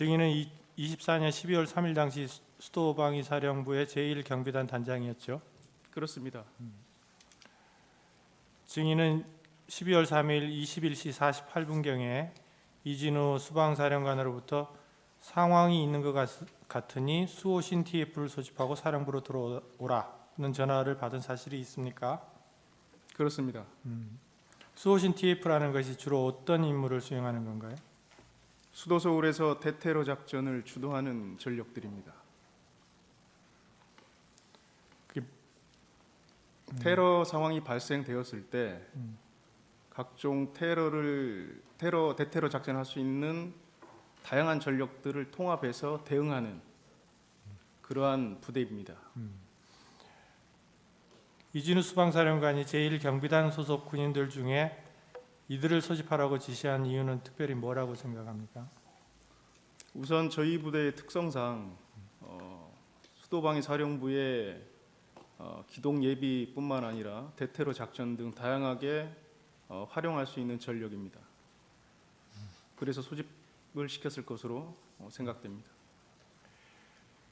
증인은 이- 24년 12월 3일 당시 수- 수도방위 사령부의 제1경비단 단장이었죠. 그렇습니다. 증인은 12월 3일 21시 48분경에 이진우 수방사령관으로부터 상황이 있는 것 같, 같으니 수호신 TF를 소집하고 사령부로 들어오라는 전화를 받은 사실이 있습니까? 그렇습니다. 수호신 TF라는 것이 주로 어떤 임무를 수행하는 건가요? 수도 서울에서 대테러 작전을 주도하는 전력들입니다. 그게- 테러 상황이 발생되었을 때 음. 각종 테러를 테러 대테러 작전할 수 있는 다양한 전력들을 통합해서 대응하는 그러한 부대입니다. 이진우 수방사령관이 제1경비단 소속 군인들 중에 이들을 소집하라고 지시한 이유는 특별히 뭐라고 생각합니까? 우선 저희 부대의 특성상 어, 수도방위 사령부의 어, 기동 예비뿐만 아니라 대테러 작전 등 다양하게 어, 활용할 수 있는 전력입니다. 그래서 소집을 시켰을 것으로 어, 생각됩니다.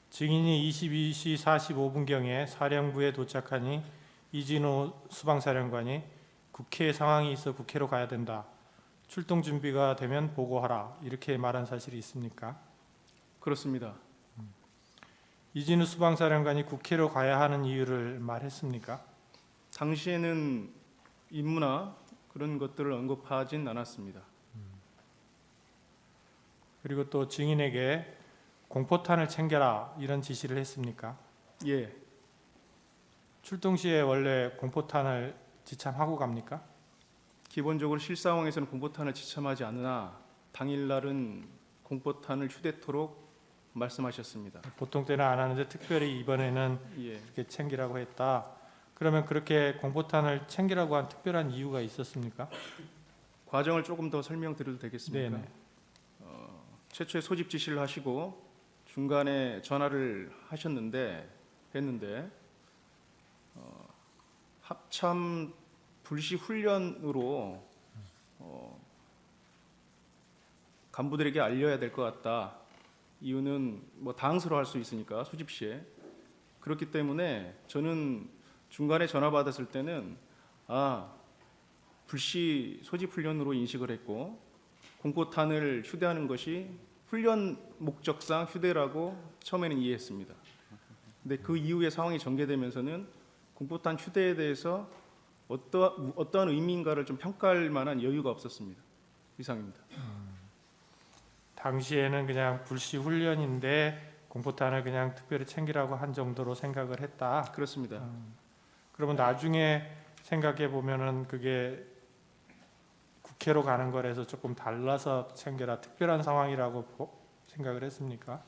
증인이 22시 45분경에 사령부에 도착하니 이진호 수방사령관이 국회 상황이 있어 국회로 가야 된다. 출동 준비가 되면 보고하라. 이렇게 말한 사실이 있습니까? 그렇습니다. 이진우 수방사령관이 국회로 가야 하는 이유를 말했습니까? 당시에는 임무나 그런 것들을 언급하진 않았습니다. 그리고 또 증인에게 공포탄을 챙겨라 이런 지시를 했습니까? 예, 출동 시에 원래 공포탄을 지참하고 갑니까? 기본적으로 실상황에서는 공포탄을 지참하지 않으나 당일날은 공포탄을 휴대토록 말씀하셨습니다. 보통 때는 안 하는데 특별히 이번에는 예, 이렇게 챙기라고 했다. 그러면 그렇게 공포탄을 챙기라고 한 특별한 이유가 있었습니까? 과정을 조금 더 설명드려도 되겠습니까? 네네. 최초에 소집 지시를 하시고 중간에 전화를 하셨는데 했는데 어, 합참 불시 훈련으로 어, 간부들에게 알려야 될 것 같다. 이유는 뭐 당황스러워할 수 있으니까 소집 시에 그렇기 때문에 저는 중간에 전화 받았을 때는 아 불시 소집 훈련으로 인식을 했고 공포탄을 휴대하는 것이 훈련 목적상 휴대라고 처음에는 이해했습니다. 근데 그 이후에 상황이 전개되면서는 공포탄 휴대에 대해서 어떠, 어떠한 의미인가를 좀 평가할 만한 여유가 없었습니다. 이상입니다. 당시에는 그냥 불시 훈련인데 공포탄을 그냥 특별히 챙기라고 한 정도로 생각을 했다. 그렇습니다. 그러면 나중에 생각해 보면은 그게 국회로 가는 거라서 조금 달라서 챙겨라 특별한 상황이라고 보- 생각을 했습니까?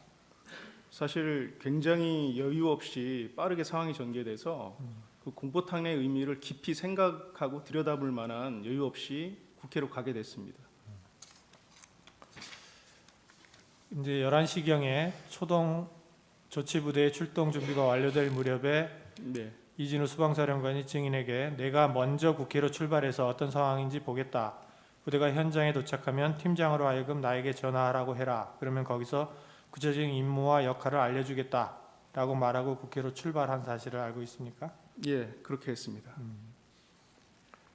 사실 굉장히 여유 없이 빠르게 상황이 전개돼서 그 공포탄의 의미를 깊이 생각하고 들여다볼 만한 여유 없이 국회로 가게 됐습니다. 이제 11시 경에 초동 조치부대의 출동 준비가 완료될 무렵에 네, 이진우 수방사령관이 증인에게 내가 먼저 국회로 출발해서 어떤 상황인지 보겠다. 부대가 현장에 도착하면 팀장으로 하여금 나에게 전화하라고 해라. 그러면 거기서 구체적인 임무와 역할을 알려주겠다. 라고 말하고 국회로 출발한 사실을 알고 있습니까? 예, 그렇게 했습니다.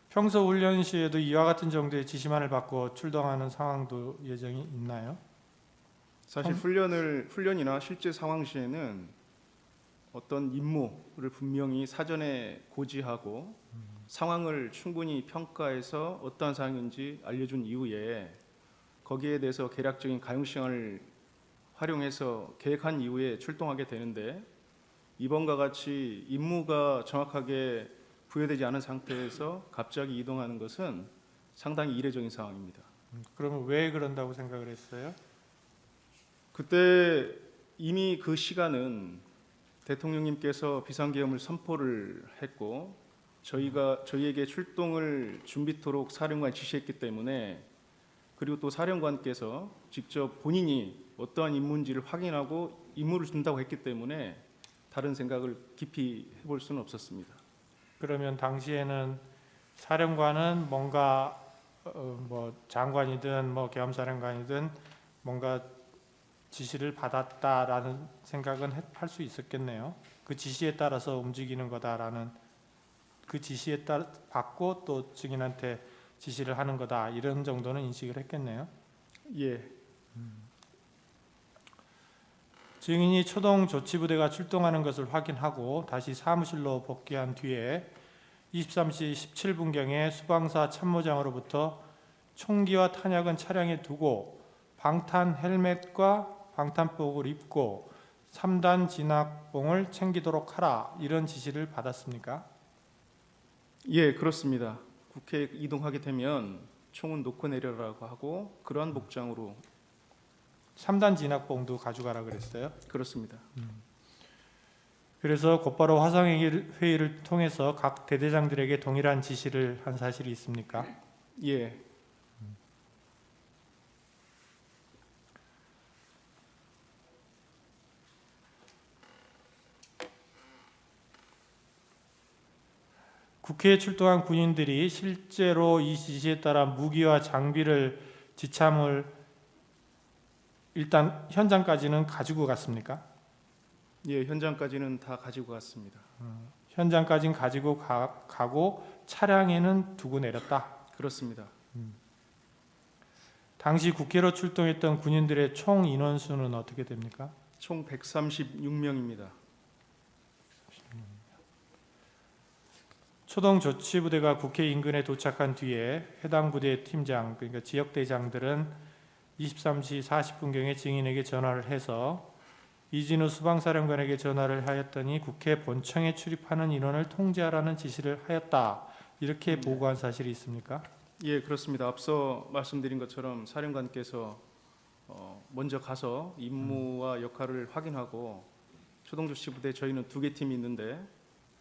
평소 훈련 시에도 이와 같은 정도의 지시만을 받고 출동하는 상황도 예정이 있나요? 사실 음. 훈련을 훈련이나 실제 상황 시에는 어떤 임무를 분명히 사전에 고지하고 상황을 충분히 평가해서 어떠한 상황인지 알려준 이후에 거기에 대해서 계략적인 가용 시간을 활용해서 계획한 이후에 출동하게 되는데 이번과 같이 임무가 정확하게 부여되지 않은 상태에서 갑자기 이동하는 것은 상당히 이례적인 상황입니다. 그러면 왜 그런다고 생각을 했어요? 그때 이미 그 시간은 대통령님께서 비상계엄을 선포를 했고 저희가 저희에게 출동을 준비토록 사령관 지시했기 때문에 그리고 또 사령관께서 직접 본인이 어떠한 임무인지를 확인하고 임무를 준다고 했기 때문에 다른 생각을 깊이 해볼 수는 없었습니다. 그러면 당시에는 사령관은 뭔가 어, 뭐 장관이든 뭐 계엄사령관이든 뭔가 지시를 받았다라는 생각은 할 수 있었겠네요. 그 지시에 따라서 움직이는 거다라는 그 지시에 따라 받고 또 증인한테 지시를 하는 거다 이런 정도는 인식을 했겠네요. 예, 증인이 초동 조치부대가 출동하는 것을 확인하고 다시 사무실로 복귀한 뒤에 23시 17분경에 수방사 참모장으로부터 총기와 탄약은 차량에 두고 방탄 헬멧과 방탄복을 입고 3단 진압봉을 챙기도록 하라 이런 지시를 받았습니까? 예, 그렇습니다. 국회에 이동하게 되면 총은 놓고 내려라고 하고 그러한 복장으로 3단 진압봉도 가져가라 그랬어요. 그렇습니다. 그래서 곧바로 화상회의를 회의를 통해서 각 대대장들에게 동일한 지시를 한 사실이 있습니까? 예, 국회에 출동한 군인들이 실제로 이 지시에 따라 무기와 장비를 지참을 일단 현장까지는 가지고 갔습니까? 예, 현장까지는 다 가지고 갔습니다. 현장까지는 가지고 가, 가고 차량에는 두고 내렸다. 그렇습니다. 당시 국회로 출동했던 군인들의 총 인원수는 어떻게 됩니까? 총 136명입니다. 초동 조치부대가 국회 인근에 도착한 뒤에 해당 부대 팀장 그러니까 지역 대장들은 23시 40분경에 증인에게 전화를 해서 이진우 수방사령관에게 전화를 하였더니 국회 본청에 출입하는 인원을 통제하라는 지시를 하였다. 이렇게 보고한 사실이 있습니까? 예, 그렇습니다. 앞서 말씀드린 것처럼 사령관께서 어, 먼저 가서 임무와 역할을 확인하고 초동조치 부대 저희는 두 개 팀이 있는데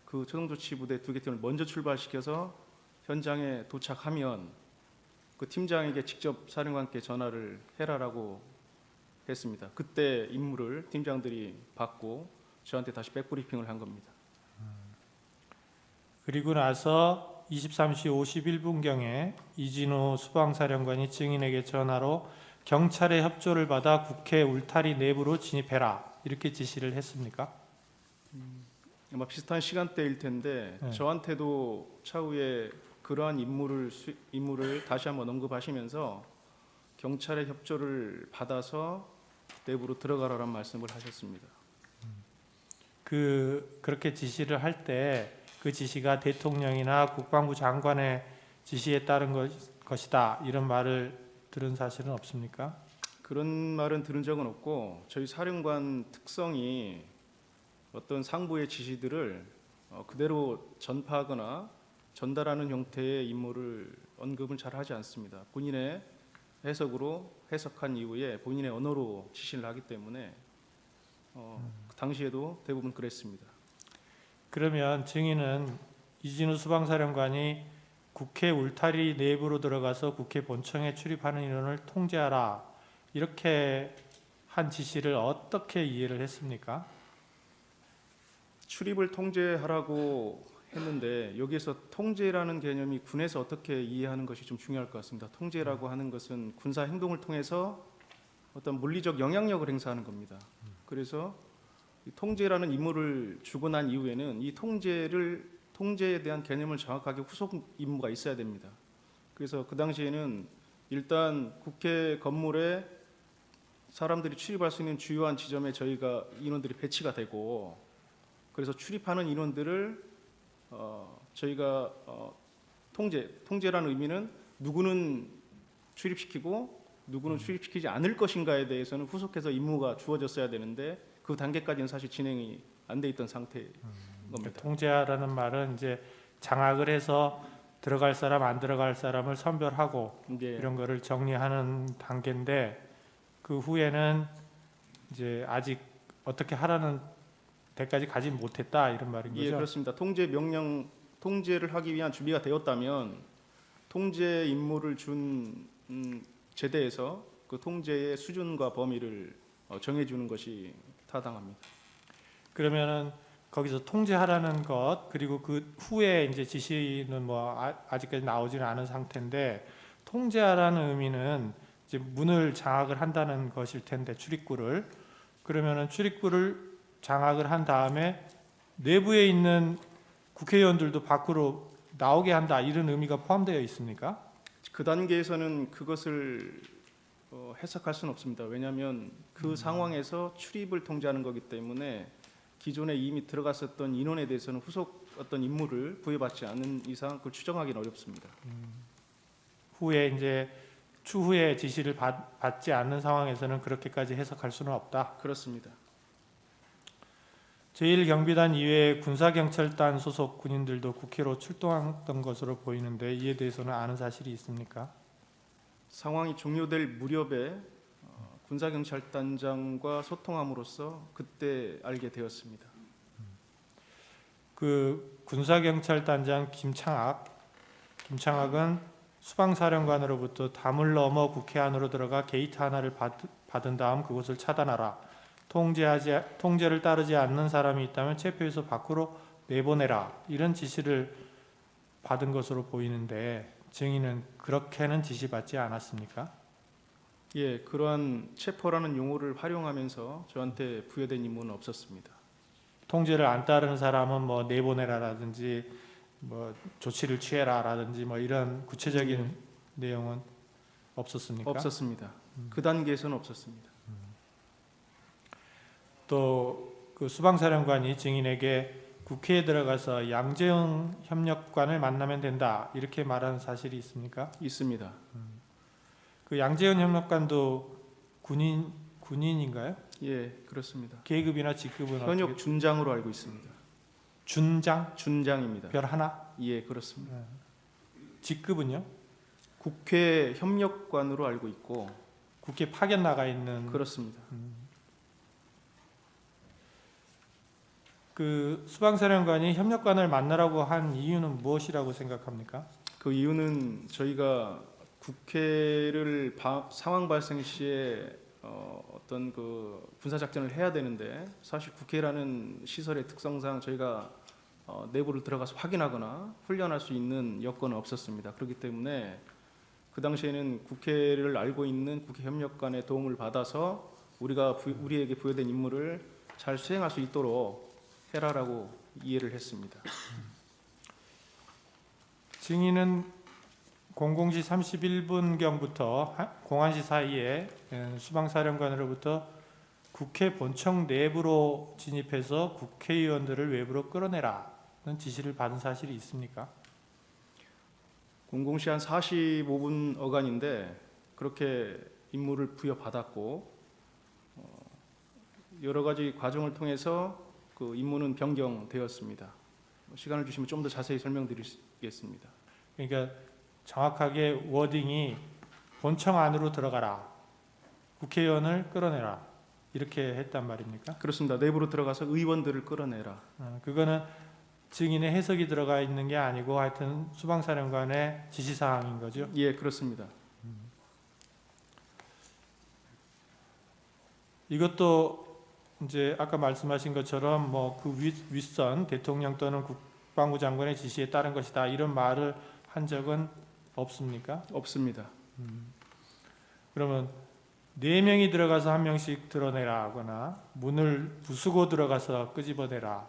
그 초동조치 부대 두 개 팀을 먼저 출발시켜서 현장에 도착하면 그 팀장에게 직접 사령관께 전화를 해라라고 했습니다. 그때 임무를 팀장들이 받고 저한테 다시 백브리핑을 한 겁니다. 그리고 나서 23시 51분경에 이진우 수방사령관이 증인에게 전화로 경찰의 협조를 받아 국회 울타리 내부로 진입해라 이렇게 지시를 했습니까? 아마 비슷한 시간대일 텐데 네. 저한테도 차후에 그러한 임무를 수, 임무를 다시 한번 언급하시면서 경찰의 협조를 받아서 내부로 들어가라는 말씀을 하셨습니다. 그 그렇게 지시를 할 때 그 지시가 대통령이나 국방부 장관의 지시에 따른 것, 것이다 이런 말을 들은 사실은 없습니까? 그런 말은 들은 적은 없고 저희 사령관 특성이 어떤 상부의 지시들을 어, 그대로 전파하거나 전달하는 형태의 임무를 언급은 잘 하지 않습니다. 본인의 해석으로 해석한 이후에 본인의 언어로 지시를 하기 때문에 어, 그 당시에도 대부분 그랬습니다. 그러면 증인은 이진우 수방사령관이 국회 울타리 내부로 들어가서 국회 본청에 출입하는 인원을 통제하라 이렇게 한 지시를 어떻게 이해를 했습니까? 출입을 통제하라고 했는데 여기에서 통제라는 개념이 군에서 어떻게 이해하는 것이 좀 중요할 것 같습니다. 통제라고 하는 것은 군사 행동을 통해서 어떤 물리적 영향력을 행사하는 겁니다. 그래서 이 통제라는 임무를 주고 난 이후에는 이 통제를 통제에 대한 개념을 정확하게 후속 임무가 있어야 됩니다. 그래서 그 당시에는 일단 국회 건물에 사람들이 출입할 수 있는 주요한 지점에 저희가 인원들이 배치가 되고 그래서 출입하는 인원들을 어, 저희가 어, 통제 통제라는 의미는 누구는 출입시키고 누구는 출입시키지 않을 것인가에 대해서는 후속해서 임무가 주어졌어야 되는데 그 단계까지는 사실 진행이 안 돼 있던 상태인 겁니다. 통제하라는 말은 이제 장악을 해서 들어갈 사람 안 들어갈 사람을 선별하고 이제 이런 거를 정리하는 단계인데 그 후에는 이제 아직 어떻게 하라는 데까지 가지 못했다 이런 말인 예 거죠. 그렇습니다. 통제 명령 통제를 하기 위한 준비가 되었다면 통제 임무를 준 음, 제대에서 그 통제의 수준과 범위를 어, 정해주는 것이 타당합니다. 그러면은 거기서 통제하라는 것 그리고 그 후에 이제 지시는 뭐 아, 아직까지 나오지는 않은 상태인데 통제하라는 의미는 이제 문을 장악을 한다는 것일 텐데 출입구를 그러면은 출입구를 장악을 한 다음에 내부에 있는 국회의원들도 밖으로 나오게 한다 이런 의미가 포함되어 있습니까? 그 단계에서는 그것을 어, 해석할 수는 없습니다. 왜냐하면 그 상황에서 출입을 통제하는 거기 때문에 기존에 이미 들어갔었던 인원에 대해서는 후속 어떤 임무를 부여받지 않는 이상 그걸 추정하기는 어렵습니다. 후에 이제 추후에 지시를 받, 받지 않는 상황에서는 그렇게까지 해석할 수는 없다. 그렇습니다. 제1경비단 이외에 군사경찰단 소속 군인들도 국회로 출동했던 것으로 보이는데 이에 대해서는 아는 사실이 있습니까? 상황이 종료될 무렵에 어, 군사경찰단장과 소통함으로써 그때 알게 되었습니다. 그 군사경찰단장 김창학, 김창학은 수방사령관으로부터 담을 넘어 국회 안으로 들어가 게이트 하나를 받, 받은 다음 그곳을 차단하라. 통제하지 통제를 따르지 않는 사람이 있다면 체포해서 밖으로 내보내라. 이런 지시를 받은 것으로 보이는데 증인은 그렇게는 지시받지 않았습니까? 예, 그러한 체포라는 용어를 활용하면서 저한테 부여된 임무는 없었습니다. 통제를 안 따르는 사람은 뭐 내보내라라든지 뭐 조치를 취해라라든지 뭐 이런 구체적인 내용은 없었습니까? 없었습니다. 그 단계에서는 없었습니다. 또 그 수방사령관이 증인에게 국회에 들어가서 양재영 협력관을 만나면 된다 이렇게 말한 사실이 있습니까? 있습니다. 그 양재영 협력관도 군인 군인인가요? 예, 그렇습니다. 계급이나 직급은 현역 어떻게? 준장으로 알고 있습니다. 준장 준장입니다. 별 하나 예, 그렇습니다. 직급은요? 국회 협력관으로 알고 있고 국회 파견 나가 있는 그렇습니다. 그 수방사령관이 협력관을 만나라고 한 이유는 무엇이라고 생각합니까? 그 이유는 저희가 국회를 바- 상황 발생 시에 어, 어떤 그 군사 작전을 해야 되는데 사실 국회라는 시설의 특성상 저희가 어, 내부를 들어가서 확인하거나 훈련할 수 있는 여건은 없었습니다. 그렇기 때문에 그 당시에는 국회를 알고 있는 국회 협력관의 도움을 받아서 우리가 부, 우리에게 부여된 임무를 잘 수행할 수 있도록 해라라고 이해를 했습니다. 증인은 00시 31분경부터 01시 사이에 에, 수방사령관으로부터 국회 본청 내부로 진입해서 국회의원들을 외부로 끌어내라는 지시를 받은 사실이 있습니까? 00시 한 45분 어간인데 그렇게 임무를 부여받았고 어, 여러 가지 과정을 통해서 그 임무는 변경되었습니다. 시간을 주시면 좀 더 자세히 설명드리겠습니다. 그러니까 정확하게 워딩이 본청 안으로 들어가라. 국회의원을 끌어내라. 이렇게 했단 말입니까? 그렇습니다. 내부로 들어가서 의원들을 끌어내라. 어, 그거는 증인의 해석이 들어가 있는 게 아니고 하여튼 수방사령관의 지시사항인 거죠. 예, 그렇습니다. 이것도 이제 아까 말씀하신 것처럼 뭐 그 윗선 대통령 또는 국방부 장관의 지시에 따른 것이다 이런 말을 한 적은 없습니까? 없습니다. 그러면 네 명이 들어가서 한 명씩 드러내라 하거나 문을 부수고 들어가서 끄집어내라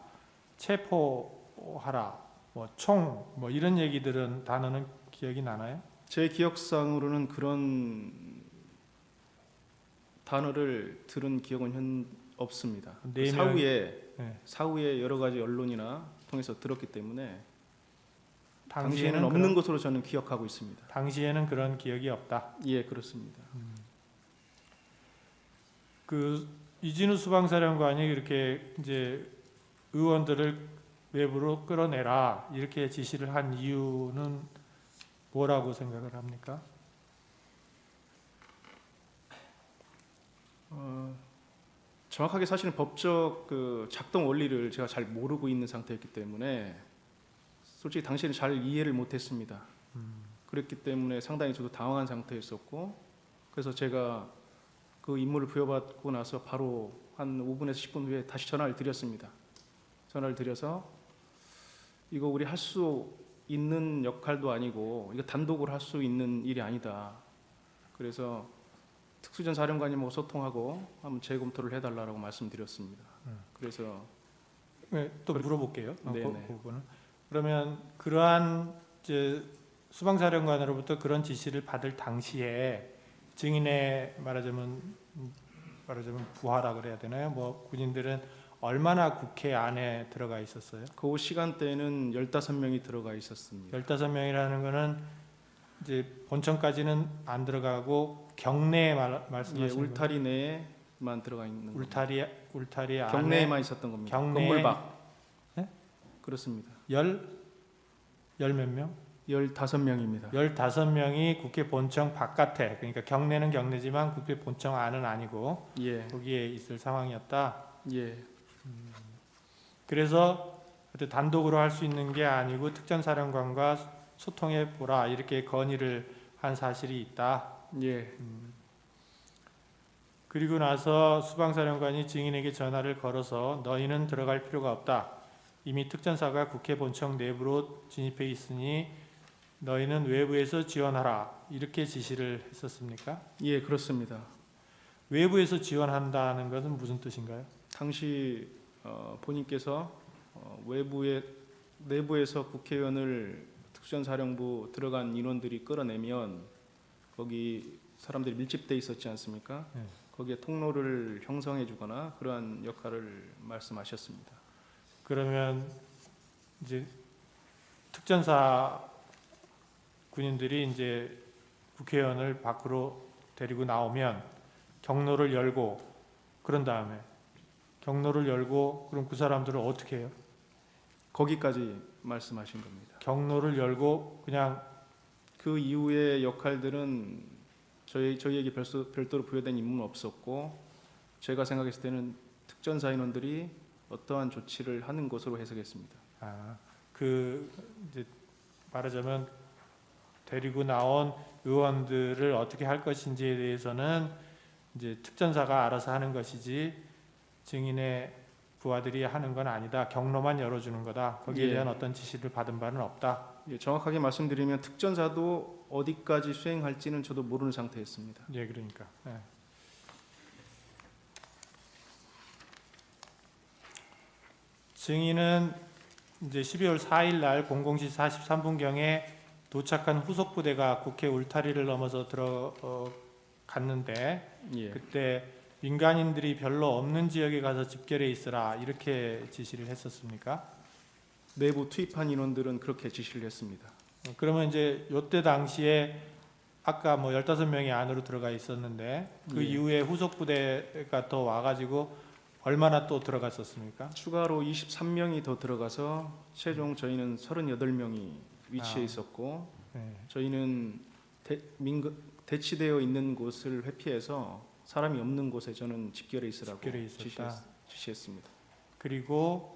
체포하라 뭐총뭐 이런 얘기들은 단어는 기억이 나나요? 제 기억상으로는 그런 단어를 들은 기억은 현 없습니다. 네 명- 사후에 네. 사후에 여러 가지 언론이나 통해서 들었기 때문에 당시에는 당시에는 없는 그런, 것으로 저는 기억하고 있습니다. 당시에는 그런 기억이 없다. 예, 그렇습니다. 그 이진우 수방사령관이 이렇게 이제 의원들을 외부로 끌어내라 이렇게 지시를 한 이유는 뭐라고 생각을 합니까? 어, 정확하게 사실은 법적 그 작동 원리를 제가 잘 모르고 있는 상태였기 때문에 솔직히 당시에는 잘 이해를 못했습니다. 그랬기 때문에 상당히 저도 당황한 상태였었고 그래서 제가 그 임무를 부여받고 나서 바로 한 5분에서 10분 후에 다시 전화를 드렸습니다. 전화를 드려서 이거 우리 할 수 있는 역할도 아니고 이거 단독으로 할 수 있는 일이 아니다. 그래서 특수전 사령관님하고 소통하고 한번 재검토를 해달라고 말씀드렸습니다. 음. 그래서 네, 또 물어볼게요. 어, 네, 그, 네. 부분은 그러면 그러한 이제 수방사령관으로부터 그런 지시를 받을 당시에 증인의 말하자면 음, 말하자면 부하라 그래야 되나요? 뭐 군인들은 얼마나 국회 안에 들어가 있었어요? 그 시간대에는 15명이 들어가 있었습니다. 15명이라는 거는 이제 본청까지는 안 들어가고 경내에 말, 예, 말씀하시는 거예요? 울타리 내에만 들어가 있는 겁니다. 울타리 울타리 안에 경내에만 있었던 겁니다. 경내에- 건물 밖. 네? 그렇습니다. 열열몇 명? 15명입니다. 15명이 국회 본청 바깥에 그러니까 경내는 경내지만 국회 본청 안은 아니고 예. 거기에 있을 상황이었다. 예. 그래서 그때 단독으로 할 수 있는 게 아니고 특전사령관과 소통해 보라 이렇게 건의를 한 사실이 있다. 예. 그리고 나서 수방사령관이 증인에게 전화를 걸어서 너희는 들어갈 필요가 없다. 이미 특전사가 국회 본청 내부로 진입해 있으니 너희는 외부에서 지원하라. 이렇게 지시를 했었습니까? 예, 그렇습니다. 외부에서 지원한다는 것은 무슨 뜻인가요? 당시 어, 본인께서 어, 외부에 내부에서 국회의원을 특전사령부 들어간 인원들이 끌어내면 거기 사람들이 밀집돼 있었지 않습니까? 네. 거기에 통로를 형성해 주거나 그러한 역할을 말씀하셨습니다. 그러면 이제 특전사 군인들이 이제 국회의원을 밖으로 데리고 나오면 경로를 열고 그런 다음에 경로를 열고 그럼 그 사람들을 어떻게 해요? 거기까지 말씀하신 겁니다. 경로를 열고 그냥 그 이후의 역할들은 저희 저희에게 별도, 별도로 부여된 임무는 없었고 제가 생각했을 때는 특전사 인원들이 어떠한 조치를 하는 것으로 해석했습니다. 아, 그 이제 말하자면 데리고 나온 의원들을 어떻게 할 것인지에 대해서는 이제 특전사가 알아서 하는 것이지 증인의 부하들이 하는 건 아니다. 경로만 열어주는 거다. 거기에 예. 대한 어떤 지시를 받은 바는 없다. 예, 정확하게 말씀드리면 특전사도 어디까지 수행할지는 저도 모르는 상태였습니다. 예, 그러니까. 예. 증인은 이제 12월 4일 날 00시 43분경에 도착한 후속 부대가 국회 울타리를 넘어서 들어갔는데 예, 그때 민간인들이 별로 없는 지역에 가서 집결해 있으라 이렇게 지시를 했었습니까? 내부 투입한 인원들은 그렇게 지시를 했습니다. 어, 그러면 이제 요때 당시에 아까 뭐 15명이 안으로 들어가 있었는데 그 예. 이후에 후속 부대가 더 와가지고 얼마나 또 들어갔었습니까? 추가로 23명이 더 들어가서 최종 저희는 38명이 위치해 아. 있었고 네. 저희는 대, 민거, 대치되어 있는 곳을 회피해서 사람이 없는 곳에 저는 집결해 있으라고 집결해 있었다. 지시했, 지시했습니다. 그리고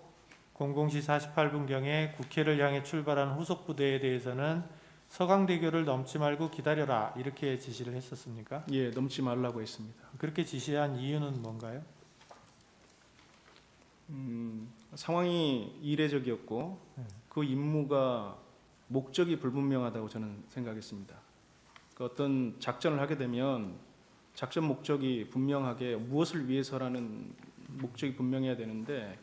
00시 48분경에 국회를 향해 출발한 후속 부대에 대해서는 서강대교를 넘지 말고 기다려라 이렇게 지시를 했었습니까? 예, 넘지 말라고 했습니다. 그렇게 지시한 이유는 뭔가요? 음, 상황이 이례적이었고 네. 그 임무가 목적이 불분명하다고 저는 생각했습니다. 그 어떤 작전을 하게 되면 작전 목적이 분명하게 무엇을 위해서라는 목적이 분명해야 되는데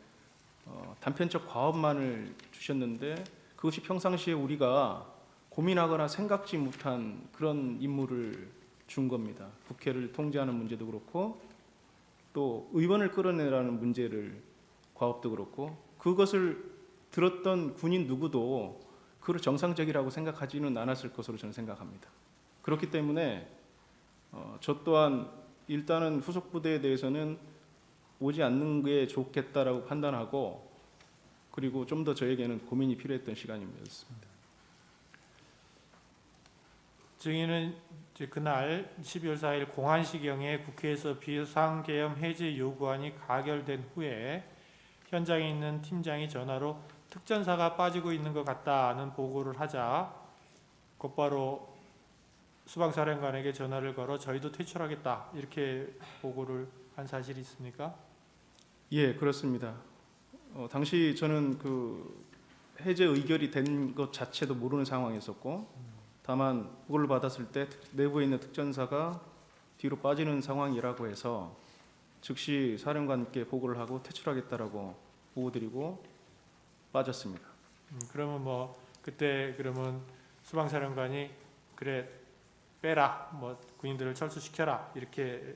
어, 단편적 과업만을 주셨는데 그것이 평상시에 우리가 고민하거나 생각지 못한 그런 임무를 준 겁니다. 국회를 통제하는 문제도 그렇고 또 의원을 끌어내라는 문제를 과업도 그렇고 그것을 들었던 군인 누구도 그를 정상적이라고 생각하지는 않았을 것으로 저는 생각합니다. 그렇기 때문에 어, 저 또한 일단은 후속 부대에 대해서는 오지 않는 게 좋겠다라고 판단하고 그리고 좀 더 저에게는 고민이 필요했던 시간입니다. 증인은 그날 12월 4일 공안시경에 국회에서 비상계엄 해제 요구안이 가결된 후에 현장에 있는 팀장이 전화로 특전사가 빠지고 있는 것 같다는 보고를 하자 곧바로 수방사령관에게 전화를 걸어 저희도 퇴출하겠다 이렇게 보고를 한 사실이 있습니까? 예, 그렇습니다. 어, 당시 저는 그 해제 의결이 된 것 자체도 모르는 상황이었었고, 다만 그걸 받았을 때 특- 내부에 있는 특전사가 뒤로 빠지는 상황이라고 해서 즉시 사령관께 보고를 하고 퇴출하겠다라고 보고드리고 빠졌습니다. 음, 그러면 뭐 그때 그러면 수방사령관이 그래 빼라 뭐 군인들을 철수시켜라 이렇게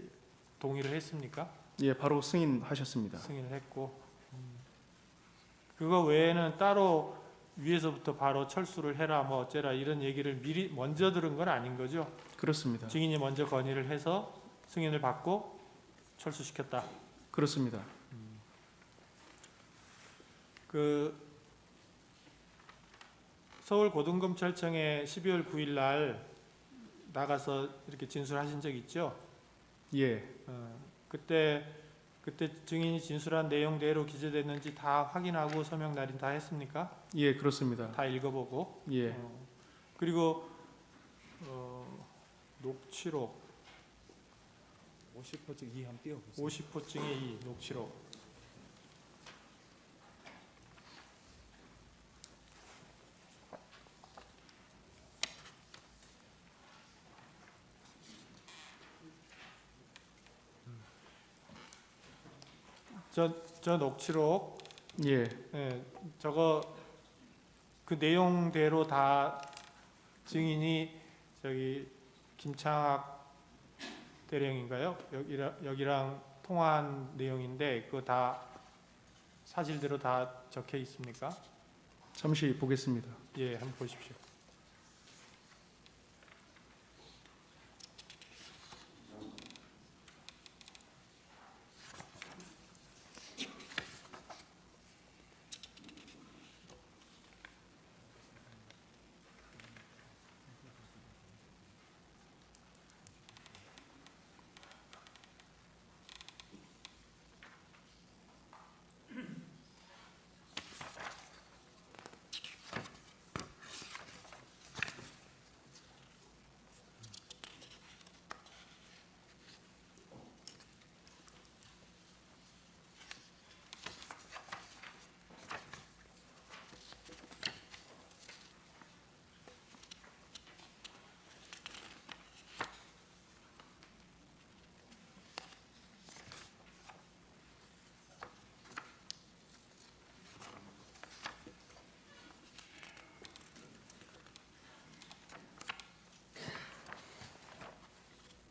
동의를 했습니까? 예, 바로 승인하셨습니다. 승인을 했고 음. 그거 외에는 따로 위에서부터 바로 철수를 해라 뭐 어째라 이런 얘기를 미리 먼저 들은 건 아닌 거죠. 그렇습니다. 증인이 먼저 건의를 해서 승인을 받고 철수시켰다. 그렇습니다. 그 서울 고등검찰청에 12월 9일 날 나가서 이렇게 진술하신 적 있죠? 예, 어, 그때 그때 증인이 진술한 내용대로 기재됐는지 다 확인하고 서명 날인 다 했습니까? 예, 그렇습니다. 다 읽어보고 예, 어, 그리고 어, 녹취록 50호증 2 한번 띄워보세요. 50호증의 이 녹취록 저, 저 녹취록 예, 예, 저거 그 내용대로 다 증인이 저기 김창학 대령인가요? 여기랑 여기랑 통화한 내용인데 그거 다 사실대로 다 적혀 있습니까? 잠시 보겠습니다. 예, 한번 보십시오.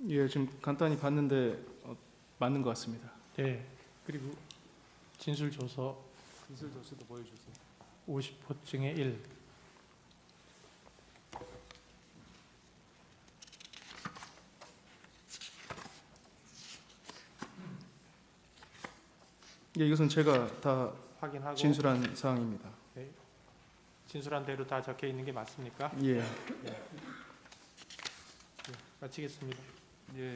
예, 지금 간단히 봤는데 어, 맞는 것 같습니다. 예. 그리고 진술 조서 진술 조서도 보여주세요. 50호증의 1. 예, 이것은 제가 다 확인하고 진술한 사항입니다. 진술한 대로 다 적혀 있는 게 맞습니까? 예, 마치겠습니다. 예,